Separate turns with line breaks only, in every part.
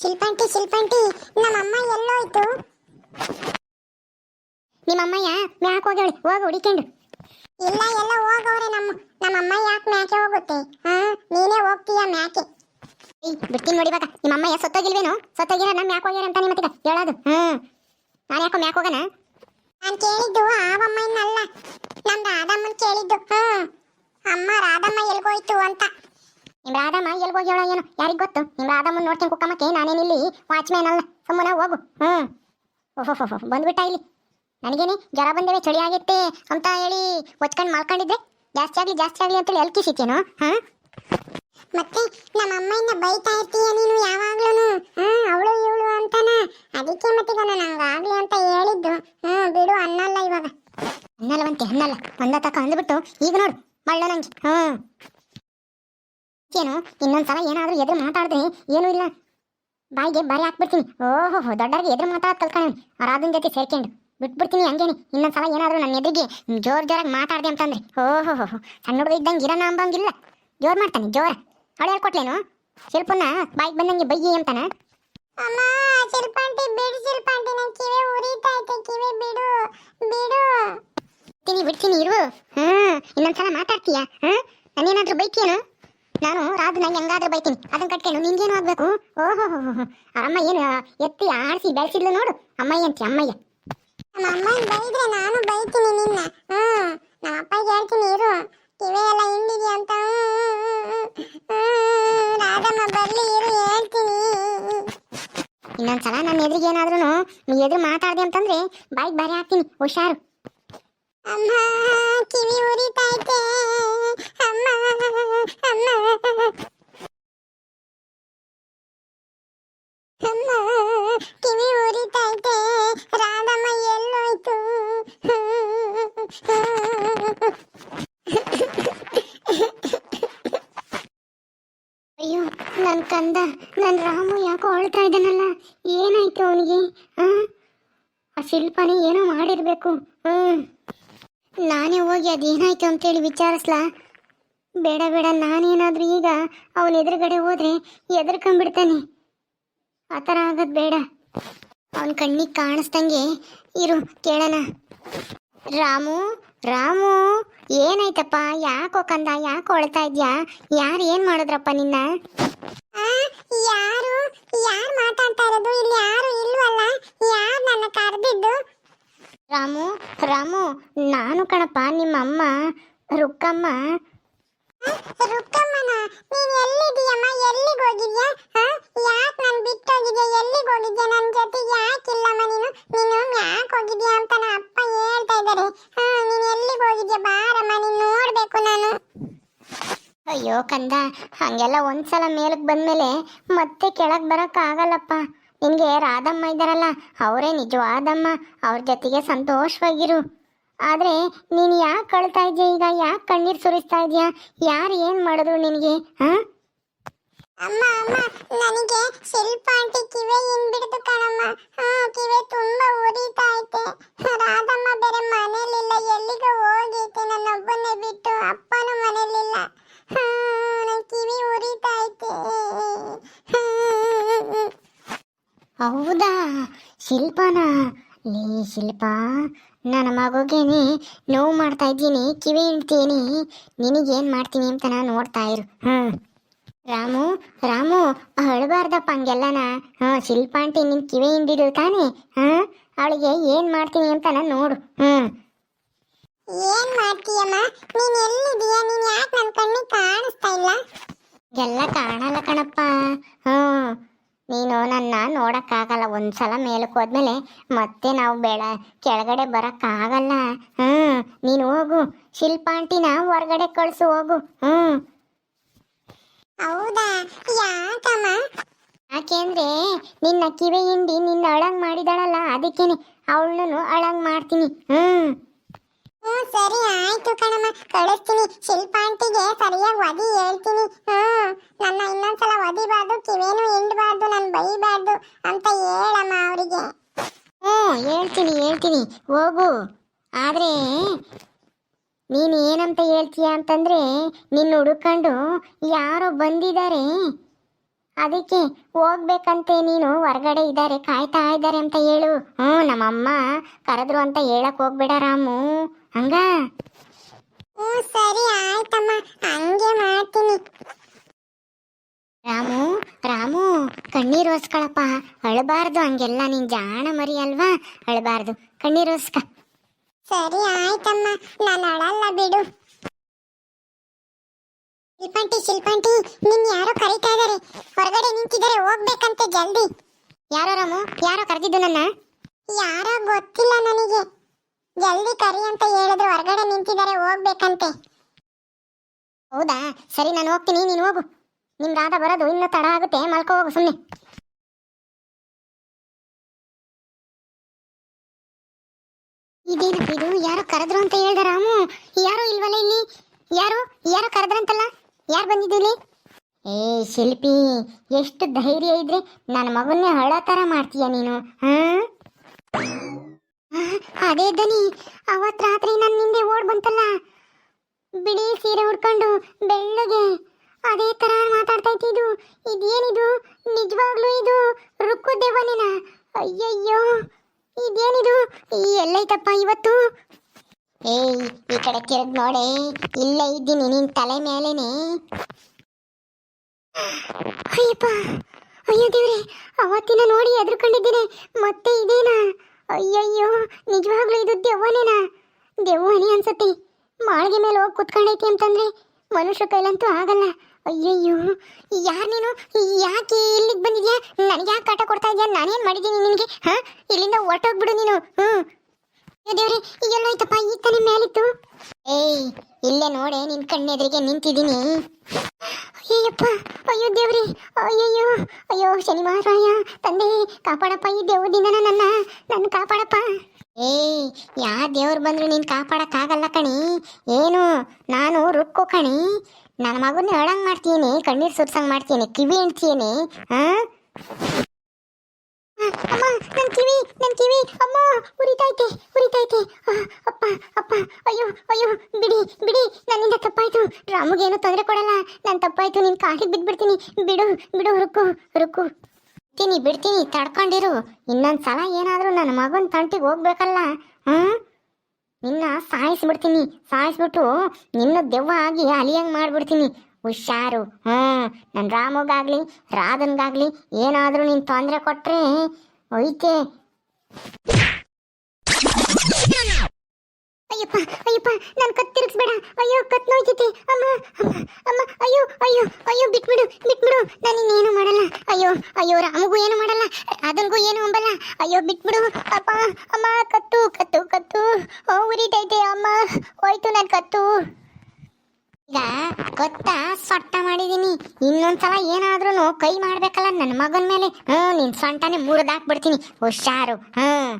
ಶಿಲ್ಪಂಟಿ ಶಿಲ್ಪಂಟಿ ನಮ್ಮಮ್ಮ ಎಲ್ಲೋಯ್ತು.
ನಿಮ್ಮಮ್ಮಯ್ಯ ಮ್ಯಾಕ್ ಹೋಗ್ಯಾಳಿ ಹೋಗಿ ಹುಡಿಕೊಂಡು
ಇಲ್ಲ ಎಲ್ಲ ಹೋಗವ್ರೆ ನಮ್ಮ ನಮ್ಮಮ್ಮ ಯಾಕೆ ಮ್ಯಾಕೆ ಹೋಗುತ್ತೆ? ಹಾ ನೀನೇ ಹೋಗ್ತೀಯ ಮ್ಯಾಕೆ?
ಏಯ್ ಬಿಡ್ತೀನಿ ನೋಡಿ ಇವಾಗ. ನಿಮ್ಮಮ್ಮಯ್ಯ ಸತ್ತೋಗಿಲ್ವೇನು? ಸತ್ತೋಗಿರ ನಮ್ಮ ಮ್ಯಾಕ್ ಹೋಗ್ಯಾರ ಅಂತ ನಿಮ್ಮತ್ತಿಗ ಹೇಳೋದು. ಹ್ಮ್. ನಾನು ಯಾಕೋ ಮ್ಯಾಕ್ ಹೋಗಣ
ನಾನು ಕೇಳಿದ್ದು ಆವಮ್ಮನಲ್ಲ. ನಮ್ಮ ರಾಧಮ್ಮನ್ ಕೇಳಿದ್ದು. ಹ್ಮ್. ಅಮ್ಮ ರಾಧಮ್ಮ ಎಲ್ಗೋಯ್ತು ಅಂತ.
ನಿಮ್ ರಾಧಮ್ಮ ಎಲ್ಲಿ ಹೋಗ್ಯಾಳ ಏನು? ಯಾರಿಗ್ ಗೊತ್ತು? ನಿಮ್ ರಾಧಮ್ಮನ್ ನೋಡ್ತೀನಿ ಕುಕ್ಕಮ್ಮಕ್ಕೆ ನಾನೇನಿಲ್ಲಿ ವಾಚ್ಮ್ಯಾನ್ ಅಲ್ಲ ಸುಮ್ಮನೆ ಹೋಗು. ಹ್ಮ್. ಓಹೋ ಬಂದ್ಬಿಟ್ಟ ಇಲ್ಲಿ. ನನಗೇನೆ ಜ್ವರ ಬಂದೇವೆ ಚಳಿ ಆಗೈತೆ ಅಂತ ಹೇಳಿ ಒಚ್ಕೊಂಡು ಮಲ್ಕೊಂಡಿದ್ದೆ. ಜಾಸ್ತಿ ಆಗಲಿ ಜಾಸ್ತಿ ಆಗಲಿ ಅಂತೇಳಿ ಎಲ್ ಕಿಸಿತೇನು ಹಾ?
ಮತ್ತೆ ನಮ್ಮ ಅಮ್ಮನ ಬೈತಾ ಇರ್ತೀಯ ನೀನು ಯಾವಾಗ್ಲೂ ಹ್ಮ್ ಅವಳು ಇವಳು ಅಂತಾನ? ಅದಕ್ಕೆ ಮತ್ತೆ ನಾನು ನಂಗಾಗ್ಲಿ ಅಂತ ಹೇಳಿದ್ದು. ಹ್ಮ್ ಬಿಡು ಅನ್ನಲ್ಲ ಇವಾಗ.
ಅನ್ನಲ್ಲವಂತೆ ಅನ್ನಲ್ಲ. ಒಂದ ತಕ ಅಂದ್ಬಿಟ್ಟು ಈಗ ನೋಡು ಮಳ್ಳ ನಂಗೆ. ಹ್ಮ್. ಏನು? ಇನ್ನೊಂದ್ಸಲ ಏನಾದರೂ ಎದುರು ಮಾತಾಡ್ತೀನಿ ಏನೂ ಇಲ್ಲ. ಬಾಯಿಗೆ ಬಾರಿ ಹಾಕ್ಬಿಡ್ತೀನಿ. ಓಹೋ ದೊಡ್ಡವ್ರಿಗೆ ಎದುರು ಮಾತಾಡೋದು ಕಲ್ತ್ಕೊಂಡು ರಾಧನ್ ಜೊತೆ ಸೇರ್ಕೊಂಡು ಬಿಟ್ಬಿಡ್ತೀನಿ ಹಂಗೇನೆ. ಇನ್ನೊಂದ್ಸಲ ಏನಾದರೂ ನನ್ನ ಎದುರಿಗೆ ಜೋರ್ ಜೋರಾಗಿ ಮಾತಾಡ್ದೆ ಅಂತಂದ್ರೆ. ಓಹೋ ಸಣ್ಣ ಹುಡುಗ ಇದ್ದಂಗೆ ಇರೋಣ ಅಂಬಂಗಿಲ್ಲ. ಜೋರ್ ಮಾಡ್ತಾನೆ ಜೋರ. ಅವಳು ಹೇಳ್ಕೊಟ್ಲೇನು? ಶಿಲ್ಪನ್ನ ಬಾಯಿಗೆ ಬಂದಂಗೆ ಬೈಯಿ ಅಂತಾನೆ?
ಅಮ್ಮ ಶಿಲ್ಪಾಂಟಿ ಬಿಡು ಶಿಲ್ಪಾಂಟಿ ನನ್ ಕಿವಿ ಉರಿತಾ ಐತೆ ಕಿವಿ ಬಿಡು ಬಿಡು.
ಬಿಡ್ತೀನಿ ಬಿಡ್ತೀನಿ ಇರು. ಹ್ಮ್ ಇನ್ನೊಂದ್ಸಲ ಮಾತಾಡ್ತೀಯಾ? ಹ್ಮ್ ನಾನೇನಾದ್ರೂ ಬೈತೀಯೇನು? ನಾನು ರಾಜ ನಂಗೆ ಹೆಂಗಾದ್ರೂ ಬೈತೀನಿ. ಅದನ್ನ ಕಟ್ಕೊಂಡು ನಿಂಗೇನು ಆಗ್ಬೇಕು? ಓಹೋ ಅಮ್ಮ ಏನು ಎತ್ತಿ ಆಡಿಸಿ ಬೆಳೆಸಿದ್ಲು ನೋಡು. ಅಮ್ಮಯ್ಯ ಅಂತಿ ಅಮ್ಮಯ್ಯ.
ನಮ್ಮ ಅಮ್ಮನ ಬೈದ್ರೆ ನಾನು ಬೈತೀನಿ ನಿನ್ನ. ಹ್ಞೂ ನಮ್ಮ ಅಪ್ಪಗೆ ಹೇಳ್ತೀನಿ ಇರು. ಕಿವೆ ಎಲ್ಲ ಹಿಂಡಿದೆ ಅಂತ ರಾಧಮ್ಮ ಬರ್ಲಿ ಇರು ಹೇಳ್ತೀನಿ.
ಇನ್ನೊಂದ್ಸಲ ನನ್ನ ಎದುರಿಗೆ ಏನಾದ್ರೂ ನೀ ಎದುರು ಮಾತಾಡ್ದೆ ಅಂತಂದ್ರೆ ಬೈಕ್ ಬಾರಿ ಹಾಕ್ತೀನಿ. ಹುಷಾರು.
ಅಮ್ಮ ಕಿವಿ
ನನ್ನ ಕಂದ ನನ್ನ ರಾಮು ಯಾಕೋ ಅಳ್ತಾ ಇದ್ದಾನಲ್ಲ? ಏನಾಯ್ತು ಅವನಿಗೆ? ಆ? ಶಿಲ್ಪನೇ ಏನೋ ಮಾಡಿರ್ಬೇಕು. ಹ್ಞೂ ನಾನೇ ಹೋಗಿ ಅದೇನಾಯ್ತು ಅಂತೇಳಿ ವಿಚಾರಿಸ್ಲಾ? ಬೇಡ ಬೇಡ, ನಾನೇನಾದ್ರೂ ಈಗ ಅವನ ಎದುರುಗಡೆ ಹೋದ್ರೆ ಎದುರ್ಕೊಂಡ್ಬಿಡ್ತಾನೆ ಆ ಥರ ಆಗೋದು ಬೇಡ. ಅವನ ಕಣ್ಣಿಗೆ ಕಾಣಿಸ್ದಂಗೆ ಇರು, ಕೇಳೋಣ. ರಾಮು ರಾಮು, ಏನಾಯ್ತಪ್ಪ? ಯಾಕೋ ಕಂದ, ಯಾಕೋ ಅಳ್ತಾ ಇದ್ಯಾ? ಯಾರು ಏನು ಮಾಡಿದ್ರಪ್ಪ ನಿನ್ನ?
ಯಾರು ಯಾರು ಮಾತಾಡ್ತಾ ಇರೋದು? ಇಲ್ಲಿ ಯಾರು ಇಲ್ವಲ್ಲ? ಯಾರು ನನ್ನ ಕರೆದಿದ್ದು?
ರಾಮು ರಾಮು, ನಾನು ಕಣಪ್ಪ, ನಿಮ್ಮ ಅಮ್ಮ, ರುಕ್ಕಮ್ಮ.
ರುಕ್ಕಮ್ಮನ? ನೀನ್ ಎಲ್ಲಿದೀಯಮ್ಮ ಎಲ್ಲಿಗೆ ಹೋಗಿದ್ಯಾ? ಯಾಕೆ ನಾನು ಬಿಟ್ಟೋಗಿದ್ಯಾ? ಎಲ್ಲಿಗೆ ಹೋಗಿದ್ಯಾ? ನನ್ನ ಜೊತೆ ಯಾಕಿಲ್ಲಮ್ಮ ನೀನು? ನೀನು ಯಾಕೆ ಹೋಗಿದ್ಯಾ ಅಂತ ಅಪ್ಪ ಹೇಳ್ತಾ ಇದ್ದಾರೆ ನೀನು ಎಲ್ಲಿಗೆ ಹೋಗಿದ್ಯಾ? ಬಾರಮ್ಮ, ನೀನು ನೋಡ್ಬೇಕು.
ಅಯ್ಯೋ ಕಂದ, ಹಂಗೆಲ್ಲ ಒಂದ್ಸಲ ಮೇಲಕ್ಕೆ ಬಂದ್ಮೇಲೆ ಮತ್ತೆ ಕೆಳಗೆ ಬರೋಕ್ಕಾಗಲ್ಲಪ್ಪ ನಿನಗೆ ರಾಧಮ್ಮ ಇದ್ದಾರಲ್ಲ, ಅವರೇ ನಿಜವಾದಮ್ಮ. ಅವ್ರ ಜೊತೆಗೆ ಸಂತೋಷವಾಗಿರು. ಆದರೆ ನೀನು ಯಾಕೆ ಕಳ್ತಾ ಇದೆಯಾ ಈಗ? ಯಾಕೆ ಕಣ್ಣೀರು ಸುರಿಸ್ತಾ ಇದೆಯಾ? ಯಾರು ಏನು ಮಾಡಿದ್ರು ನಿನಗೆ ಹಾಂ
ಅಮ್ಮ ಅಮ್ಮ, ನನಗೆ ಶಿಲ್ಪ ಆಂಟಿ ಕಿವೆ ಬಿಡ್ತು ಕಣಮ್ಮ. ಹಾ ಕಿವೆ ತುಂಬಾ ಉರಿತಾ ಐತೆ. ರಾಧಮ್ಮ ಬೇರೆ ಮನೇಲಿಲ್ಲ, ಎಲ್ಲಿಗೆ ಹೋಗೈತೆ, ನನ್ನೊಬ್ಬನೇ ಬಿಟ್ಟು ಅಪ್ಪನೂ ಮನೇಲಿಲ್ಲ. ಕಿವಿ ಉರಿತಾ
ಹೌದಾ? ಶಿಲ್ಪನಾ? ನೀ ಶಿಲ್ಪ, ನನ್ನ ಮಗುಗೆ ನೋವು ಮಾಡ್ತಾ ಇದ್ದೀನಿ, ಕಿವಿ ಹಿಂಡ್ತೀನಿ. ನಿನಗೇನು ಮಾಡ್ತೀನಿ ಅಂತ ನಾನು ನೋಡ್ತಾ ಇರು. ಹ್ಞೂ ರಾಮು ರಾಮು, ಅಳಬಾರ್ದಪ್ಪ ಹಂಗೆಲ್ಲನ? ಹಾಂ, ಶಿಲ್ಪ ನಿನ್ನ ಕಿವಿ ಹಿಂಡಿದ್ರು ತಾನೇ? ಹಾಂ? ಅವಳಿಗೆ ಏನು ಮಾಡ್ತೀನಿ ಅಂತ ನಾನು ನೋಡು. ಹ್ಞೂ
ಏನ್ ಮಾಡ್ತೀಯಮ್ಮ ನೀನ್ ಎಲ್ಲಿದೀಯ ನೀನ್ ಯಾಕೆ ನನ್ನ ಕಣ್ಣಿಗೆ ಕಾಣಿಸ್ತಾ ಇಲ್ಲ
ಎಲ್ಲ ಕಾಣಲ್ಲ ಕಣಪ್ಪ. ಹ್ಞೂ. ನೀನು ನನ್ನ ನೋಡೋಕ್ಕಾಗಲ್ಲ. ಒಂದ್ಸಲ ಮೇಲಕ್ಕೆ ಹೋದ್ಮೇಲೆ ಮತ್ತೆ ನಾವು ಬೆಳ ಕೆಳಗಡೆ ಬರೋಕ್ಕಾಗಲ್ಲ. ಹ್ಞೂ. ನೀನು ಹೋಗು. ಶಿಲ್ಪಾಂಟಿನ ಹೊರಗಡೆ ಕಳಿಸು ಹೋಗು. ಹ್ಞೂ.
ಹೌದಾ? ಯಾಕಮ್ಮ?
ಯಾಕೆಂದ್ರೆ ನಿನ್ನ ಕಿವಿ ಹಿಂಡಿ ನಿನ್ನ ಅಳಂಗ್ ಮಾಡಿದಾಳಲ್ಲ ಅದಕ್ಕೇನೆ ಅವಳನ್ನು ಅಳಂಗ್ ಮಾಡ್ತೀನಿ. ಹ್ಞೂ.
ಹ್ಮ್ ಸರಿ, ಆಯ್ತು ಕಣಮ್ಮ. ಕಳಿಸ್ತೀನಿ. ಶಿಲ್ಪ ಆಂಟಿಗೆ ಸರಿಯಾಗಿ ಒದಿ ಹೇಳ್ತೀನಿ. ಹ್ಮ್ ನನ್ನ ಇನ್ನೊಂದ್ಸಲ ಒದಿಬಾರ್ದು ಕಿವೇನು ಹಿಂಡಬಾರ್ದು, ನಾನು ಬೈಬಾರ್ದು ಅಂತ ಹೇಳಮ್ಮ ಅವರಿಗೆ.
ಹ್ಞೂ, ಹೇಳ್ತೀನಿ ಹೇಳ್ತೀನಿ. ಹೋಗು. ಆದರೆ, ನೀನು ಏನಂತ ಹೇಳ್ತೀಯ ಅಂತಂದರೆ, ನಿನ್ನ ಹುಡುಕೊಂಡು ಯಾರೋ ಬಂದಿದ್ದಾರೆ. ಅದಕ್ಕೆ ಹೋಗ್ಬೇಕಂತೆ ನೀನು ಹೊರಗಡೆ ಇದ್ದಾರೆ ಕಾಯ್ತಾ ಇದ್ದಾರೆ ಅಂತ ಹೇಳು. ಹ್ಞೂ ನಮ್ಮಮ್ಮ ಕರೆದ್ರು ಅಂತ ಹೇಳಕ್ ಹೋಗ್ಬೇಡ ರಾಮು. ಹಂಗ?
ಹ್ಞೂ ಸರಿ ಆಯ್ತಮ್ಮ ಹಂಗೆ ಮಾಡ್ತೀನಿ.
ರಾಮು ರಾಮು ಕಣ್ಣೀರು ಹೊಸ್ಕೊಳಪ್ಪ ಅಳಬಾರ್ದು ಹಂಗೆಲ್ಲ ನೀನ್ ಜಾಣ ಮರಿ ಅಲ್ವಾ? ಅಳಬಾರ್ದು ಕಣ್ಣೀರು ಹೊಸ್ಕ
ಸರಿ ಆಯ್ತಮ್ಮ ನಾನು ಅಳಲ್ಲ ಬಿಡು. ಶಿಲ್ಪಂಟಿ ಶಿಲ್ಪಂಟಿ ನಿನ್ ಯಾರೋ ಕರೀತಾ ಇದಾರೆ. ಹೊರಗಡೆ ನಿಂತಿದ್ದಾರೆ ಹೋಗ್ಬೇಕಂತೆ ಜಲ್ದಿ.
ಯಾರೋ ರಾಮು? ಯಾರೋ ಕರೆದಿದ್ದು ನನ್ನ?
ಯಾರೋ ಗೊತ್ತಿಲ್ಲ ನನಗೆ. ಜಲ್ದಿ ಕರಿ ಅಂತ ಹೇಳಿದ್ರು ಹೊರಗಡೆ ನಿಂತಿದ್ದಾರೆ ಹೋಗ್ಬೇಕಂತೆ.
ಹೌದಾ? ಸರಿ ನಾನು ಹೋಗ್ತೀನಿ ನೀನು ಹೋಗು. ನಿಮ್ ರಾಧ ಬರೋದು ಇನ್ನೂ ತಡ ಆಗುತ್ತೆ ಮಲ್ಕೋ ಹೋಗು ಸುಮ್ಮನೆ ಇದೇನಪ್ಪ ಇದು? ಯಾರೋ ಕರೆದ್ರು ಅಂತ ಹೇಳ್ದ ರಾಮು? ಯಾರು ಇಲ್ವಲ್ಲ ಇಲ್ಲಿ? ಯಾರು? ಯಾರೋ ಕರೆದ್ರಂತಲ್ಲ? ಯಾರು ಬಂದಿದ್ದೀಲಿ ಏ, ಶಿಲ್ಪಿ, ಎಷ್ಟು ಧೈರ್ಯ ಇದ್ರೆ ನನ್ನ ಮಗನ್ನೇ ಹಳ ಥರ ಮಾಡ್ತೀಯ ನೀನು, ಹಾ? ಅದೇ ದನಿ ಅವತ್ತು ರಾತ್ರಿ ನನ್ನ ಹಿಂದೆ ಓಡ್ ಬಂತಲ್ಲ. ಬಿಳಿ ಸೀರೆ ಉಡ್ಕೊಂಡು ಬೆಳ್ಳಗೆ. ಅದೇ ತರ ಮಾತಾಡ್ತಾ ಇದ್ದು ಇದೇನಿದು? ನಿಜವಾಗ್ಲೂ ಇದು ರುಕ್ಕು ದೇವನೇನ? ಅಯ್ಯಯ್ಯೋ. ಇದೇನಿದು? ಎಲ್ಲೈತಪ್ಪ ಇವತ್ತು? ಏಯ್, ಈ ಕಡೆ ತಿರುಗ್ ನೋಡಿ. ಇಲ್ಲೇ ಇದ್ದೀನಿ, ನಿನ್ ತಲೆ ಮೇಲೇನೆ. ಅಯ್ಯಪ್ಪ, ಅಯ್ಯೋ ದೇವ್ರೆ, ಅವತ್ತಿನ ನೋಡಿ ಎದ್ರುಕೊಂಡಿದ್ದೀನಿ ಮತ್ತೆ ಇದೇನಾ? ಅಯ್ಯಯ್ಯೋ, ನಿಜವಾಗ್ಲೂ ಇದು ದೆವ್ವನೇನಾ? ದೆವ್ವನೇ ಅನ್ಸುತ್ತೆ. ಮಾಳಿಗೆ ಮೇಲೆ ಹೋಗಿ ಕುತ್ಕೊಂಡೈತಿ ಅಂತಂದ್ರೆ ಮನುಷ್ಯ ಕೈಲಂತೂ ಆಗಲ್ಲ. ಅಯ್ಯಯ್ಯೋ, ಯಾರು ನೀನು? ಯಾಕೆ ಇಲ್ಲಿಗೆ ಬಂದಿದ್ಯಾ? ನನಗೆ ಯಾಕೆ ಕಾಟ ಕೊಡ್ತಾ ಇದೆಯಾ? ನಾನೇನು ಮಾಡಿದ್ದೀನಿ ನಿನಗೆ? ಹಾಂ? ಇಲ್ಲಿಂದ ಹೊರಟೋಗ್ಬಿಡು ನೀನು. ಹ್ಞೂ ದೇವ್ರೆ ಎಲ್ಲೋಯ್ತಪ್ಪ ಈಗ ತಾನೇ ಮೇಲಿತ್ತು. ಏಯ್, ಇಲ್ಲೇ ನೋಡೆ, ನಿನ್ ಕಣ್ಣೆದ್ರಿಗೆ ನಿಂತಿದ್ದೀನಿ. ಅಯ್ಯಪ್ಪ ಅಯ್ಯೋ ದೇವ್ರಿ, ಅಯ್ಯಯ್ಯೋ, ಅಯ್ಯೋ ಶನಿ ಮಹಾರಾಯ ತಂದೆ, ಕಾಪಾಡಪ್ಪ ಈ ದೇವ್ರದಿಂದ ನನ್ನ ನನ್ನ ಕಾಪಾಡಪ್ಪ. ಏಯ್, ಯಾ ದೇವ್ರು ಬಂದ್ರು ನೀನ್ ಕಾಪಾಡಕ್ಕಾಗಲ್ಲ ಕಣಿ. ಏನು, ನಾನು ರುಕ್ಕು ಕಣಿ. ನನ್ನ ಮಗನ ಹೇಳಂಗ್ ಮಾಡ್ತೀನಿ, ಕಣ್ಣೀರು ಸುರ್ಸಂಗ್ ಮಾಡ್ತೀನಿ, ಕಿವಿ ಎಣ್ತೀನಿ ಹಾ ಅಮ್ಮ ನನ್ನ ಕಿವಿ ನನ್ನ ಕಿವಿ, ಅಮ್ಮ ಉರಿತೈತೆ ಉರಿತೈತೆ ಅಪ್ಪ ಅಪ್ಪ, ಅಯ್ಯೋ ಅಯ್ಯೋ, ಬಿಡಿ ಬಿಡಿ, ನನ್ನಿಂದ ತಪ್ಪಾಯ್ತು. ರಾಮುಗೇನು ತೊಂದರೆ ಕೊಡಲ್ಲ. ನಾನು ತಪ್ಪಾಯ್ತು, ನಿನ್ ಕಾಲಿಗೆ ಬಿದ್ಬಿಡ್ತೀನಿ. ಬಿಡು ಬಿಡು ರುಕು ರುಕು ಬಿಡ್ತೀನಿ ಬಿಡ್ತೀನಿ, ತಡ್ಕೊಂಡಿರು. ಇನ್ನೊಂದು ಸಲ ಏನಾದರೂ ನನ್ನ ಮಗನ ತಂಟಿಗೆ ಹೋಗ್ಬೇಕಲ್ಲ ಹ್ಞೂ ನಿನ್ನ ಸಾಯಿಸ್ಬಿಡ್ತೀನಿ. ಸಾಯಿಸ್ಬಿಟ್ಟು ನಿನ್ನ ದೆವ್ವ ಆಗಿ ಅಲಿಯಂಗೆ ಮಾಡ್ಬಿಡ್ತೀನಿ. ಹುಷಾರು ಹಾಂ ನನ್ನ ರಾಮಗಾಗ್ಲಿ, ರಾಧನ್ಗಾಗ್ಲಿ, ಏನಾದರೂ ನೀನು ತೊಂದರೆ ಕೊಟ್ಟರೆ ಒಯ್ತೆ ಅಯ್ಯಪ್ಪ ಅಯ್ಯಪ್ಪ, ನಾನು ಕತ್ ತಿರುಗಿಸ್ಬೇಡ. ಅಯ್ಯೋ ಕತ್ ನೋಯ್ತೈತೆ. ಅಮ್ಮ ಅಮ್ಮ ಅಯ್ಯೋ ಅಯ್ಯೋ ಅಯ್ಯೋ, ಬಿಟ್ಬಿಡು ಬಿಟ್ಬಿಡು. ನಾನು ಇನ್ನೇನು ಮಾಡಲ್ಲ. ಅಯ್ಯೋ ಅಯ್ಯೋ, ರಾಮಗೂ ಏನು ಮಾಡಲ್ಲ. ಅದನ್ಗೂ ಏನು ಅಂಬಲ್ಲ ಅಯ್ಯೋ, ಬಿಟ್ಬಿಡು. ಅಪ್ಪ, ಅಮ್ಮ, ಕತ್ತು ಕತ್ತು ಕತ್ತು. ಓ, ಉರಿತೈತೆ, ಅಮ್ಮ. ಹೋಯ್ತು ನಾನು ಕತ್ತು. ಈಗ ಕೊತ್ತ ಸೊಟ್ಟ ಮಾಡಿದ್ದೀನಿ ಇನ್ನೊಂದ್ಸಲ ಏನಾದ್ರೂ ಕೈ ಮಾಡ್ಬೇಕಲ್ಲ ನನ್ನ ಮಗನ ಮೇಲೆ. ಹ್ಞೂ ನಿನ್ ಸೊಂಟನೆ ಮುರಿದಾಕ್ಬಿಡ್ತೀನಿ. ಹುಷಾರು. ಹ್ಮ್.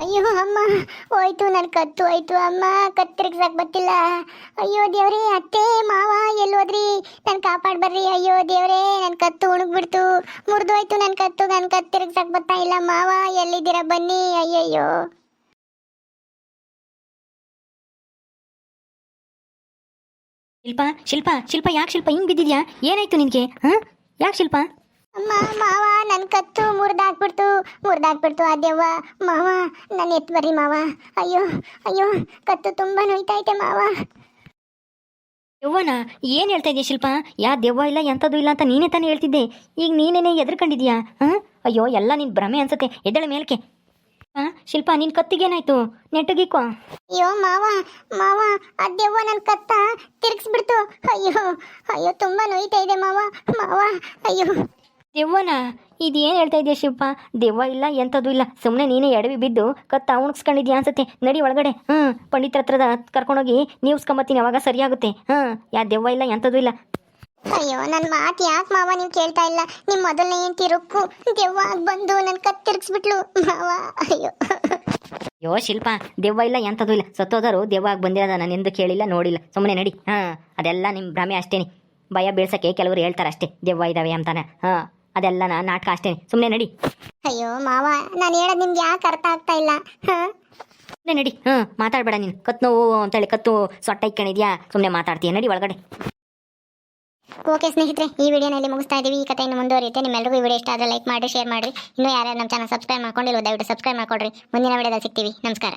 ಅಯ್ಯೋ, ಅಮ್ಮ. ಹೋಯ್ತು ನನ್ನ ಕತ್ತು ಹೋಯ್ತು, ಅಮ್ಮ. ಕತ್ತಿರ್ಗ್ಸಕ್ ಬರ್ತಿಲ್ಲ. ಅಯ್ಯೋ, ದೇವ್ರೇ, ಅತ್ತೆ, ಮಾವ ಎಲ್ಲೋದ್ರಿ ನನ್ನ ಕಾಪಾಡ್ ಬರ್ರಿ. ಅಯ್ಯೋ, ದೇವ್ರೇ ನನ್ನ ಕತ್ತು ಉಣಗ್ಬಿಡ್ತು. ಮುರಿದೋಯ್ತು ನನ್ನ ಕತ್ತು ನನ್ನ ಕತ್ತಿರ್ಗ್ಸಕ್ ಬರ್ತಾ ಇಲ್ಲ. ಮಾವ, ಎಲ್ಲಿದ್ದೀರಾ? ಬನ್ನಿ. ಅಯ್ಯಯ್ಯೋ.
ಶಿಲ್ಪ ಶಿಲ್ಪ ಶಿಲ್ಪ, ಯಾಕೆ ಶಿಲ್ಪ ಹಿಂಗ್ ಬಿದ್ದಿದ್ಯಾ? ಏನಾಯ್ತು ನಿನಗೆ? ಹಾ? ಯಾಕೆ ಶಿಲ್ಪ?
ಅಮ್ಮ ಮಾವ ನನ್ನ ಕತ್ತು ಮುರಿದಾಕ್ಬಿಡ್ತು ಮುರಿದಾಕ್ಬಿಡ್ತು ಆ ದೆವ್ವ ಮಾವ ನನ್ನ ಎತ್ ಬರ್ರಿ ಮಾವ. ಅಯ್ಯೋ ಅಯ್ಯೋ ಕತ್ತು ತುಂಬ ನೋಯ್ತೈತೆ ಮಾವ.
ಯವ್ವನ ಏನು ಹೇಳ್ತಾ ಇದೆಯಾ ಶಿಲ್ಪ? ಯಾ ದೆವ್ವ ಇಲ್ಲ ಎಂಥದ್ದು ಇಲ್ಲ ಅಂತ ನೀನೇ ತಾನೇ ಹೇಳ್ತಿದ್ದೆ. ಈಗ ನೀನೇನೆ ಎದ್ರಕೊಂಡಿದ್ಯಾ ಹಾ? ಅಯ್ಯೋ ಎಲ್ಲ ನಿನ್ನ ಭ್ರಮೆ ಅನ್ಸುತ್ತೆ. ಎದ್ದಳ ಮೇಲ್ಕೆ ಹಾಂ? ಶಿಲ್ಪ ನಿನ್ನ ಕತ್ತಿಗೇನಾಯ್ತು ನೆಟ್ಟಗಿಕ್ಕೋ
ಅಯ್ಯೋ ಮಾವ ಮಾವ ಆ ದೆವ್ವ ನನ್ನ ಕತ್ತ ತಿರ್ಗಿಸ್ಬಿಡ್ತು. ಅಯ್ಯೋ ಅಯ್ಯೋ ತುಂಬ ನೋಯ್ತಾ ಇದೆ ಮಾವ ಮಾವ. ಅಯ್ಯೋ
ದೆವ್ವನ? ಇದೇನು ಹೇಳ್ತಾ ಇದೆಯಾ ಶಿಲ್ಪ? ದೆವ್ವ ಇಲ್ಲ ಎಂಥದ್ದು ಇಲ್ಲ. ಸುಮ್ಮನೆ ನೀನೇ ಎಡವಿ ಬಿದ್ದು ಕತ್ತ ಉಣಿಸ್ಕೊಂಡಿದ್ಯಾ ಅನ್ಸುತ್ತೆ. ನಡಿ ಒಳಗಡೆ. ಹ್ಞೂ ಪಂಡಿತರ ಹತ್ರದ ಕರ್ಕೊಂಡೋಗಿ ನೀವ್ಸ್ಕೊಂಬತ್ತೀನಿ ಅವಾಗ ಸರಿಯಾಗುತ್ತೆ. ಹಾಂ ಯಾ ದೆವ್ವ ಇಲ್ಲ ಎಂಥದ್ದು ಇಲ್ಲ.
ಅಯ್ಯೋ ನನ್ನ ಮಾತು ಯಾಕೆ ಮಾವ ನೀವು ಕೇಳ್ತಾ ಇಲ್ಲ? ನಿಮ್ಮ ಮೊದಲನೇ ಹೆಂಡತಿ ರೊಕ್ಕು ದೆವ್ವ ಬಂದು ನನ್ನ ಕತ್ ತಿರುಗಿಸ್ಬಿಟ್ಲು. ಮಾವ ಅಯ್ಯೋ.
ಯೋ ಶಿಲ್ಪ ದೆವ್ವ ಇಲ್ಲ ಎಂಥದ್ದು ಇಲ್ಲ. ಸತ್ತೋದರು ದೆವ್ವ ಆಗಿ ಬಂದಿರೋದ ನಾನು ಎಂದು ಕೇಳಿಲ್ಲ ನೋಡಿಲ್ಲ. ಸುಮ್ಮನೆ ನಡಿ. ಹಾಂ ಅದೆಲ್ಲ ನಿಮ್ಮ ಭ್ರಮೆ ಅಷ್ಟೇನೆ. ಭಯ ಬೀಳ್ಸಕ್ಕೆ ಕೆಲವರು ಹೇಳ್ತಾರೆ ಅಷ್ಟೇ ದೆವ್ವ ಇದ್ದಾವೆ ಅಂತಾನೆ. ಹಾಂ ಅದೆಲ್ಲ ನಾ- ನಾಟಕ ಅಷ್ಟೇ. ಸುಮ್ಮನೆ ನಡಿ.
ಅಯ್ಯೋ ಮಾವ ನಾನು ಹೇಳೋದು ನಿಮ್ಗೆ ಯಾಕೆ ಅರ್ಥ ಆಗ್ತಾ ಇಲ್ಲ? ಹಾಂ?
ಸುಮ್ಮನೆ ನಡಿ. ಹಾಂ ಮಾತಾಡಬೇಡ ನೀನು. ಕತ್ ನೋವು ಅಂತೇಳಿ ಕತ್ತು ಸೊಟ್ಟ ಇಕ್ಕೊಂಡಿದ್ಯಾ ಸುಮ್ಮನೆ ಮಾತಾಡ್ತೀಯ. ನಡಿ ಒಳಗಡೆ.
ಓಕೆ ಸ್ನೇಹಿತರೆ ಈ ವಿಡಿಯೋನ ಇಲ್ಲಿ ಮುಗಿಸ್ತಾ ಇದ್ದೀವಿ ಈ ಕಥೆಯನ್ನು ಮುಂದುವರಿಯುತ್ತೆ. ನಿಮ್ಮೆಲ್ಲರಿಗೂ ಈ ವಿಡಿಯೋ ಇಷ್ಟ ಆದರೆ ಲೈಕ್ ಮಾಡಿ ಶೇರ್ ಮಾಡಿ. ಇನ್ನೂ ಯಾರ್ಯಾರು ನಮ್ಮ ಚಾನಲ್ ಸಬ್ಸ್ಕ್ರೈಬ್ ಮಾಡ್ಕೊಂಡಿಲ್ಲ ದಯವಿಟ್ಟು ಸಬ್ಸ್ಕ್ರೈಬ್ ಮಾಡ್ಕೊಡ್ರಿ. ಮುಂದಿನ ವಿಡಿಯೋದಲ್ಲಿ ಸಿಗ್ತೀವಿ. ನಮಸ್ಕಾರ.